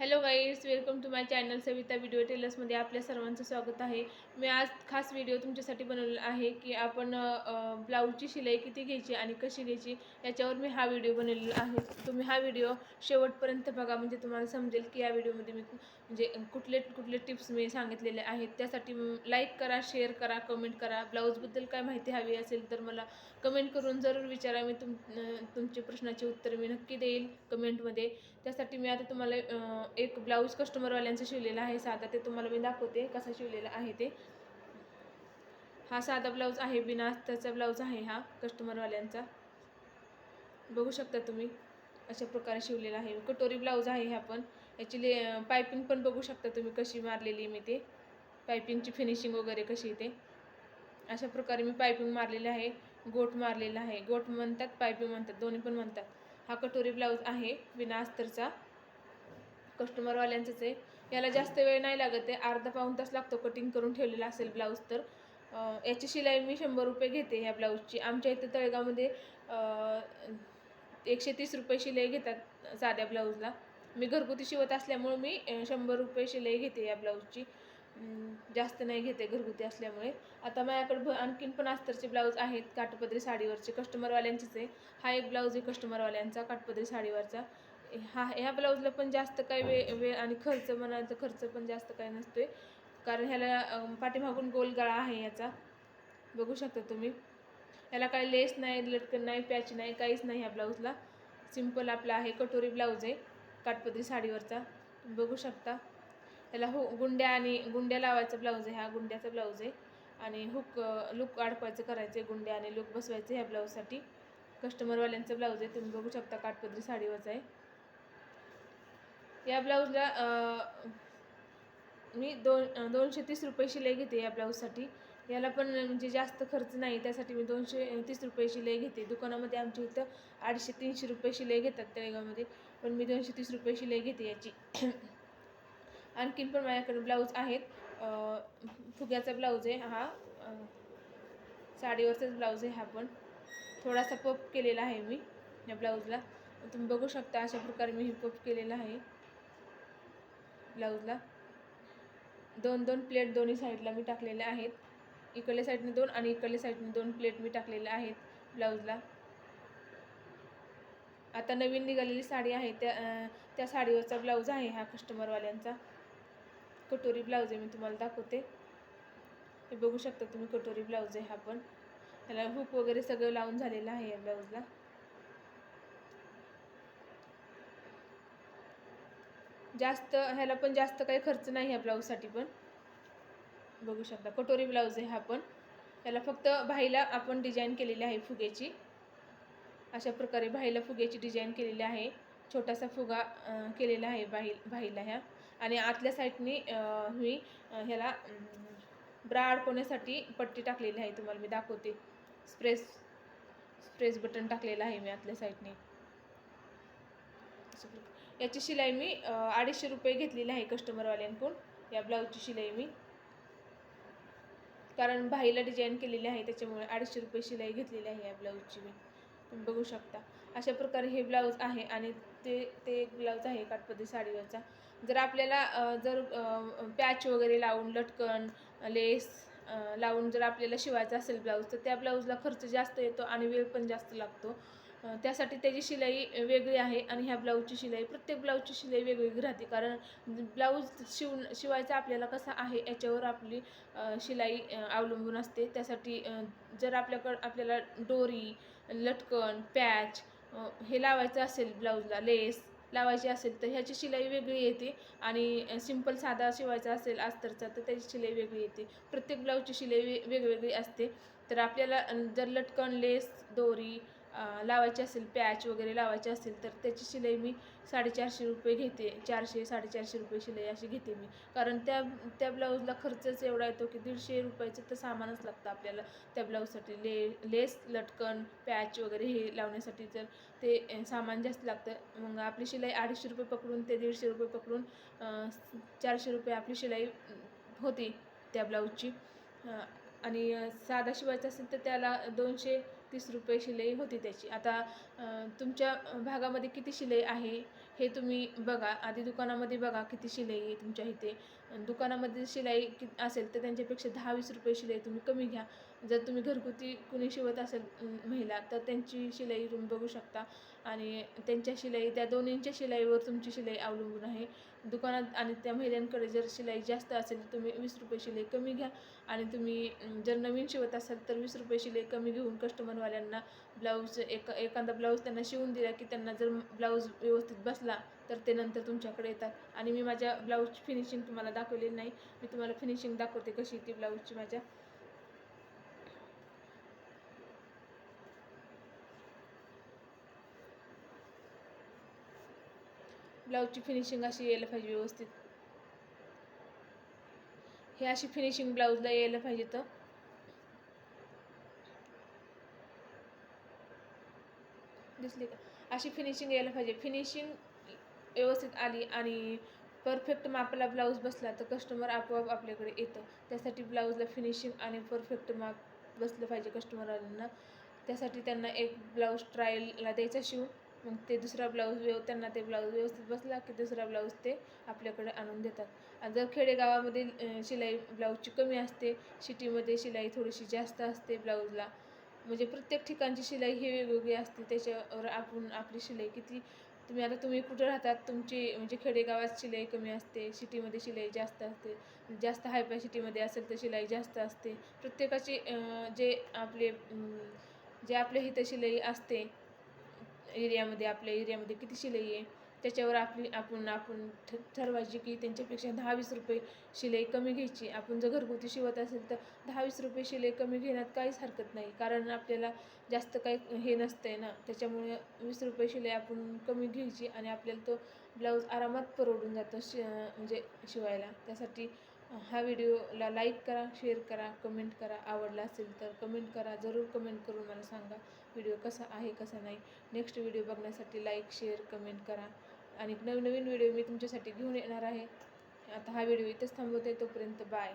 Hello guides welcome to my channel Savita video टेलर्समध्ये आपल्या सर्वांचं स्वागत आहे. मी आज खास व्हिडिओ तुमच्यासाठी बनवलेला आहे की आपण ब्लाऊजची शिलाई किती घ्यायची आणि कशी घ्यायची याच्यावर मी हा व्हिडिओ बनवलेला आहे. तुम्ही हा व्हिडिओ शेवटपर्यंत बघा म्हणजे तुम्हाला समजेल की या व्हिडिओमध्ये मी म्हणजे कुठले कुठले टिप्स मी सांगितलेले आहेत. त्यासाठी लाईक करा शेअर करा कमेंट करा. ब्लाऊजबद्दल काय माहिती हवी असेल तर मला कमेंट करून जरूर विचारा. मी तुम तुमच्या प्रश्नाचे प्रश्नाची उत्तर मी नक्की देईल कमेंटमध्ये त्यासाठी मी आता तुम्हाला एक ब्लाऊज कस्टमरवाल्यांचं शिवलेलं आहे साधा ते तुम्हाला मी दाखवते कसा शिवलेला आहे ते. हा साधा ब्लाऊज आहे बिना अस्तरचा ब्लाऊज आहे हा कस्टमरवाल्यांचा बघू शकता तुम्ही अशा प्रकारे शिवलेला आहे. कटोरी ब्लाऊज आहे हा पण. याची ले पायपिंग पण बघू शकता तुम्ही कशी मारलेली मी ते. पायपिंगची फिनिशिंग वगैरे कशी ते. अशा प्रकारे मी पायपिंग मारलेली आहे. गोट मारलेला आहे. गोट म्हणतात पायपिंग म्हणतात दोन्ही पण म्हणतात. हा कटोरी ब्लाऊज आहे बिना अस्तरचा कस्टमरवाल्यांचंच आहे. याला जास्त वेळ नाही लागत आहे. अर्धा पाऊण तास लागतो कटिंग करून ठेवलेला असेल ब्लाऊज तर. याची शिलाई मी शंभर रुपये घेते ह्या ब्लाऊजची आमच्या इथं तळेगावमध्ये एकशे तीस रुपये शिलाई घेतात साध्या ब्लाऊजला मी घरगुती शिवत असल्यामुळे मी शंभर रुपये शिलाई घेते या ब्लाऊजची जास्त नाही घेते घरगुती असल्यामुळे. आता माझ्याकडे भ आणखीन पण अस्तरचे ब्लाऊज आहेत. काठपदरी साडीवरचे कस्टमरवाल्यांचेच आहे. हा एक ब्लाऊज आहे कस्टमरवाल्यांचा काठपदरी साडीवरचा. हा ह्या ब्लाऊजला पण जास्त काही वे वेळ आणि खर्च म्हणाल तर खर्च पण जास्त काही नसतोय. कारण ह्याला पाठीमागून गोल गळा आहे याचा. बघू शकता तुम्ही. याला काही लेस नाही लटकन नाही पॅच नाही काहीच नाही ह्या ब्लाऊजला. सिंपल आपला आहे कटोरी ब्लाऊज आहे काठपदरी साडीवरचा. बघू शकता. याला हु गुंड्या आणि गुंड्या लावायचा ब्लाऊज आहे हा गुंड्याचा ब्लाऊज आहे. आणि हुक लुक अडकवायचं करायचं आहे गुंड्या आणि लुक बसवायचं ह्या ब्लाऊजसाठी. कस्टमरवाल्यांचं ब्लाऊज आहे तुम्ही बघू शकता काठपदरी साडीवरचा आहे. या ब्लाऊजला मी दोन दोनशे तीस रुपये शिलाई घेते या ब्लाऊजसाठी. याला पण म्हणजे जास्त खर्च नाही त्यासाठी मी दोनशे तीस रुपये शिलाई घेते. दुकानामध्ये आमच्या इथं अडीचशे तीनशे रुपये शिलाई घेतात तळेगावमध्ये पण मी दोनशे तीस रुपये शिलाई घेते याची. आणखीन पण माझ्याकडे ब्लाऊज आहेत. फुग्याचा ब्लाऊज आहे हा साडीवरचाच ब्लाऊज आहे हा पण. थोडासा पप केलेला आहे मी या ब्लाऊजला. तुम्ही बघू शकता अशा प्रकारे मी हे पप केलेला आहे. ब्लाऊजला. दोन दोन प्लेट दोन्ही साईडला मी टाकलेल्या आहेत. इकडल्या साईडने दोन आणि इकडल्या साईडने दोन प्लेट मी टाकलेल्या आहेत ब्लाऊजला. आता नवीन निघालेली साडी आहे त्या त्या साडीवरचा ब्लाऊज आहे हा कस्टमरवाल्यांचा कटोरी ब्लाऊज आहे मी तुम्हाला दाखवते. हे बघू शकता तुम्ही कटोरी ब्लाऊज आहे हा पण. त्याला हुक वगैरे सगळं लावून झालेलं आहे या ब्लाऊजला. जास्त ह्याला पण जास्त काही खर्च नाही ह्या ब्लाऊजसाठी पण. बघू शकता कटोरी ब्लाऊज आहे हा पण. त्याला फक्त भाईला आपण डिझाईन केलेली आहे फुगेची अशा प्रकारे भाईला फुग्याची डिझाईन केलेली आहे. छोटासा फुगा केलेला आहे भाई भाईला ह्या. आणि आतल्या साईडनी मी ह्याला ब्रा अडकवण्यासाठी पट्टी टाकलेली आहे तुम्हाला मी दाखवते. स्प्रेस स्प्रेस बटन टाकलेलं आहे मी आतल्या साईडने. याची शिलाई मी अडीचशे रुपये घेतलेली आहे कस्टमरवाल्यांकडून या ब्लाऊजची शिलाई मी. कारण भाईला डिझाईन केलेली आहे त्याच्यामुळे अडीचशे रुपये शिलाई घेतलेली आहे या ब्लाऊजची मी. तुम्ही बघू शकता. अशा प्रकारे हे ब्लाऊज आहे आणि ते ते एक ब्लाऊज आहे काठपदरी साडीवरचा. जर आपल्याला जर पॅच वगैरे लावून लटकन लेस लावून जर आपल्याला शिवायचा असेल ब्लाऊज तर त्या ब्लाऊजला खर्च जास्त येतो आणि वेळ पण जास्त लागतो. त्यासाठी त्याची शिलाई वेगळी आहे आणि ह्या ब्लाऊजची शिलाई प्रत्येक ब्लाऊजची शिलाई वेगवेगळी राहते. कारण ब्लाऊज शिव शिवायचा आपल्याला कसा आहे याच्यावर आपली शिलाई अवलंबून असते. त्यासाठी जर आपल्याकडं आपल्याला डोरी लटकन पॅच हे लावायचं असेल ब्लाऊजला लेस लावायची असेल तर ह्याची शिलाई वेगळी येते. आणि सिंपल साधा शिवायचा असेल अस्तरचा तर त्याची शिलाई वेगळी येते. प्रत्येक ब्लाऊजची शिलाई वे वेगवेगळी असते. तर आपल्याला जर लटकन लेस दोरी लावायची असेल पॅच वगैरे लावायची असेल तर त्याची शिलाई मी साडेचारशे रुपये घेते. चारशे साडेचारशे रुपये शिलाई अशी घेते मी. कारण त्या त्या ब्लाऊजला खर्चच एवढा येतो की दीडशे रुपयाचं तर सामानच लागतं आपल्याला. त्या ब्लाऊजसाठी ले लेस लटकन पॅच वगैरे हे लावण्यासाठी जर ते सामान जास्त लागतं मग आपली शिलाई अडीचशे रुपये पकडून ते दीडशे रुपये पकडून चारशे रुपये आपली शिलाई होती त्या ब्लाऊजची. आणि साधा शिवायचा असेल तर त्याला दोनशे तीस रुपये शिलाई होती त्याची. आता तुमच्या भागामध्ये किती शिलाई आहे? हे तुम्ही बघा आधी दुकानामध्ये बघा किती शिलाई आहे तुमच्या इथे. दुकानामध्ये शिलाई कि असेल तर त्यांच्यापेक्षा दहा वीस रुपये शिलाई तुम्ही कमी घ्या. जर तुम्ही घरगुती कुणी शिवत असेल महिला तर त्यांची शिलाई तुम्ही बघू शकता. आणि त्यांच्या शिलाई त्या दोन्हींच्या शिलाईवर तुमची शिलाई अवलंबून आहे. दुकानात आणि त्या महिलांकडे जर शिलाई जास्त असेल तर तुम्ही वीस रुपये शिलाई कमी घ्या. आणि तुम्ही जर नवीन शिवत असाल तर वीस रुपये शिलाई कमी घेऊन कस्टमरवाल्यांना ब्लाऊज एक एखादा ब्लाऊज त्यांना शिवून दिला की त्यांना जर ब्लाऊज व्यवस्थित बसला तर ते नंतर तुमच्याकडे येतात. आणि मी माझ्या ब्लाऊजची फिनिशिंग तुम्हाला दाखवलेली नाही. मी तुम्हाला फिनिशिंग दाखवते कशी ती ब्लाऊजची माझ्या. ब्लाऊजची फिनिशिंग अशी यायला पाहिजे व्यवस्थित. हे अशी फिनिशिंग ब्लाऊजला यायला पाहिजे तर. दिसली का? अशी फिनिशिंग यायला पाहिजे. फिनिशिंग व्यवस्थित आली आणि परफेक्ट मापाला ब्लाऊज बसला तर कस्टमर आपोआप आपल्याकडे येतं. त्यासाठी ब्लाऊजला फिनिशिंग आणि परफेक्ट माप बसलं पाहिजे कस्टमरांना त्यासाठी त्यांना एक ब्लाऊज ट्रायलला द्यायचा शिवून मग ते दुसरा ब्लाऊज व्यव त्यांना ते ब्लाऊज व्यवस्थित बसला की दुसरा ब्लाऊज ते आपल्याकडे आणून देतात. आणि जर खेडेगावामध्ये शिलाई ब्लाऊजची कमी असते सिटीमध्ये शिलाई थोडीशी जास्त असते ब्लाऊजला म्हणजे प्रत्येक ठिकाणची शिलाई ही वेगवेगळी असते. त्याच्यावर आपण आपली शिलाई किती तुम्ही आता तुम्ही कुठं राहतात तुमची म्हणजे खेडेगावात शिलाई कमी असते सिटीमध्ये शिलाई जास्त असते. जास्त हायफाय सिटीमध्ये असेल तर शिलाई जास्त असते. प्रत्येकाची जे आपले जे आपल्या हिथं शिलाई असते एरियामध्ये आपल्या एरियामध्ये किती शिलाई आहे? त्याच्यावर आपली आपण आपण ठ ठरवायची की त्यांच्यापेक्षा दहा वीस रुपये शिलाई कमी घ्यायची. आपण जर घरगुती शिवत असेल तर दहा वीस रुपये शिलाई कमी घेण्यात काहीच हरकत नाही. कारण आपल्याला जास्त काही हे नसतंय ना. त्याच्यामुळे वीस रुपये शिलाई आपण कमी घ्यायची आणि आपल्याला तो ब्लाऊज आरामात परवडून जातो शि म्हणजे शिवायला. त्यासाठी हा व्हिडिओला लाईक करा शेअर करा कमेंट करा. आवडला असेल तर कमेंट करा. जरूर कमेंट करून मला सांगा व्हिडिओ कसा आहे कसा नाही. नेक्स्ट व्हिडिओ बघण्यासाठी लाईक शेअर कमेंट करा. आणि नवीन नवीन व्हिडिओ मी तुमच्यासाठी घेऊन येणार आहे. आता हा व्हिडिओ इथेच थांबवते तोपर्यंत बाय.